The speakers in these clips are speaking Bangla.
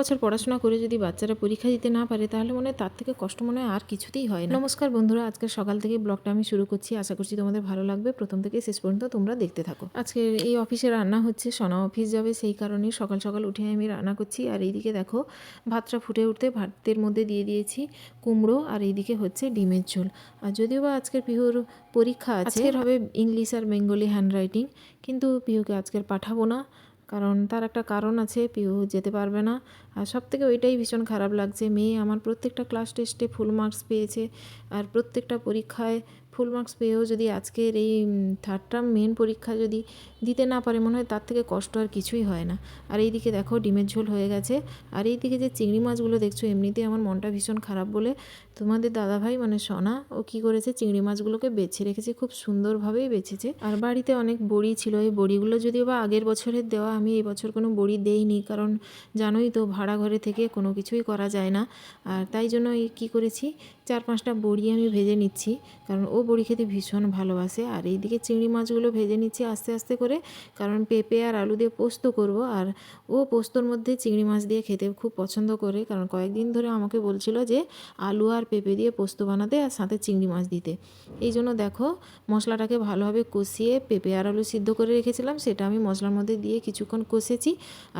বছর পড়াশোনা করে যদি বাচ্চারা পরীক্ষা দিতে না পারে তাহলে মনে হয় তার থেকে কষ্ট মনে হয় আর কিছুতেই হয় না। নমস্কার বন্ধুরা আজকে সকাল থেকে ব্লগটা আমি শুরু করছি। আশা করছি তোমাদের ভালো লাগবে। প্রথম থেকে শেষ পর্যন্ত তোমরা দেখতে থাকো। আজকে এই অফিসে রান্না হচ্ছে সোনা অফিস যাবে সেই কারণে সকাল সকাল উঠে আমি রান্না করছি। আর এইদিকে দেখো ভাতটা ফুটে উঠতে ভাতের মধ্যে দিয়ে দিয়েছি কুমড়ো আর এইদিকে হচ্ছে ডিমের ঝোল। আর যদিও বা আজকের পিহুর পরীক্ষা আছে হবে ইংলিশ আর বেঙ্গলি হ্যান্ড রাইটিং কিন্তু পিহুকে আজকের পাঠাবো না। কারণ তার একটা কারণ আছে, পিউ যেতে পারবে না। আর সব থেকে ওইটাই ভীষণ খারাপ লাগছে, মেয়ে আমার প্রত্যেকটা ক্লাস টেস্টে ফুল মার্কস পেয়েছে। আর প্রত্যেকটা পরীক্ষায় ফুল মার্কস পেয়েও যদি আজকের এই থার্ড টার্ম মেন পরীক্ষা যদি দিতে না পারে, মনে হয় তার থেকে কষ্ট আর কিছুই হয় না। আর এইদিকে দেখো, ডিমের ঝোল হয়ে গেছে। আর এইদিকে যে চিংড়ি মাছগুলো দেখছ, এমনিতেই আমার মনটা ভীষণ খারাপ বলে তোমাদের দাদাভাই মানে সোনা, ও কী করেছে, চিংড়ি মাছগুলোকে বেছে রেখেছে, খুব সুন্দরভাবেই বেছেছে। আর বাড়িতে অনেক বড়ি ছিল, এই বড়িগুলো যদিও বা আগের বছরের দেওয়া আমি এই বছর কোনো বড়ি দেইনি, কারণ জানোই তো ভাড়া ঘরে থেকে কোনো কিছুই করা যায় না। আর তাই জন্য এই কী করেছি চার পাঁচটা বড়ি আমি ভেজে নিচ্ছি, কারণ ও বড়ি খেতে ভীষণ ভালোবাসে। আর এইদিকে চিংড়ি মাছগুলো ভেজে নিচ্ছি আস্তে আস্তে করে, কারণ পেঁপে আর আলু দিয়ে পোস্ত করব। আর ও পোস্তর মধ্যে চিংড়ি মাছ দিয়ে খেতে খুব পছন্দ করে, কারণ কয়েকদিন ধরে আমাকে বলছিল যে আলু আর পেঁপে দিয়ে পোস্ত বানাতে আর সাথে চিংড়ি মাছ দিতে। এই জন্য দেখো, মশলাটাকে ভালোভাবে কষিয়ে পেঁপে আর আলু সিদ্ধ করে রেখেছিলাম, সেটা আমি মশলার মধ্যে দিয়ে কিছুক্ষণ কষেছি।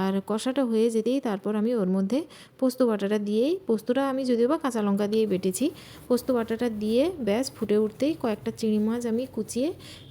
আর কষাটা হয়ে যেতেই তারপর আমি ওর মধ্যে পোস্ত বাটাটা দিয়েই, পোস্তটা আমি যদিও বা কাঁচা লঙ্কা দিয়ে বেটেছি পোস্ত বাটাটা দিয়ে ব্যাস ফুটে উঠতেই কয়েকটা চিংড়ি মাছ আমি কুচিয়ে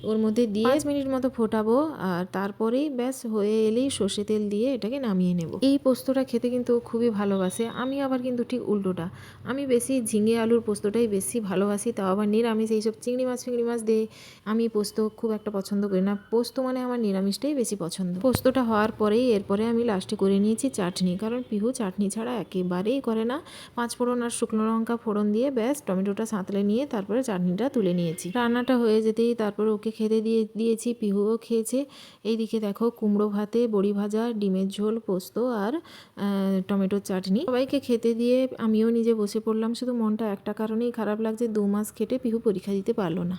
ওর মধ্যে দিয়ে পাঁচ মিনিট মতো ফোটাবো আর তারপরেই ব্যাস হয়ে এলেই সর্ষে তেল দিয়ে এটাকে নামিয়ে নেব। এই পোস্তটা খেতে কিন্তু খুবই ভালোবাসে। আমি আবার কিন্তু ঠিক উল্টোটা। আমি বেশি ঝিঙে আলুর পোস্তটাই বেশি ভালোবাসি তাও আবার নিরামিষ। এইসব চিংড়ি মাছ ফিংড়ি মাছ দিয়ে আমি পোস্ত খুব একটা পছন্দ করি না। পোস্ত মানে আমার নিরামিষটাই বেশি পছন্দ। পোস্তটা হওয়ার পরেই এরপরে আমি লাস্টে করে নিয়েছি চাটনি। কারণ পিহু চাটনি ছাড়া একেবারেই করে না। পাঁচ ফোড়ন আর শুকনো লঙ্কা ফোড়ন দিয়ে ব্যাস টমেটোটা সাঁতলে নিয়ে তারপরে চাটনিটা তুলে নিয়েছি। রান্নাটা হয়ে যেতেই তারপর ওকে খেতে দিয়ে, দিয়েছি, পিহুও খেয়েছে। এইদিকে দেখো কুমড়ো ভাতে, বড়ি ভাজা, ডিমের ঝোল, পোস্ত আর টমেটোর চাটনি। সবাইকে খেতে দিয়ে আমিও নিজে বসে পড়লাম। শুধু মনটা একটা কারণেই খারাপ লাগছে। দু মাস খেটে পিহু পরীক্ষা দিতে পারল না।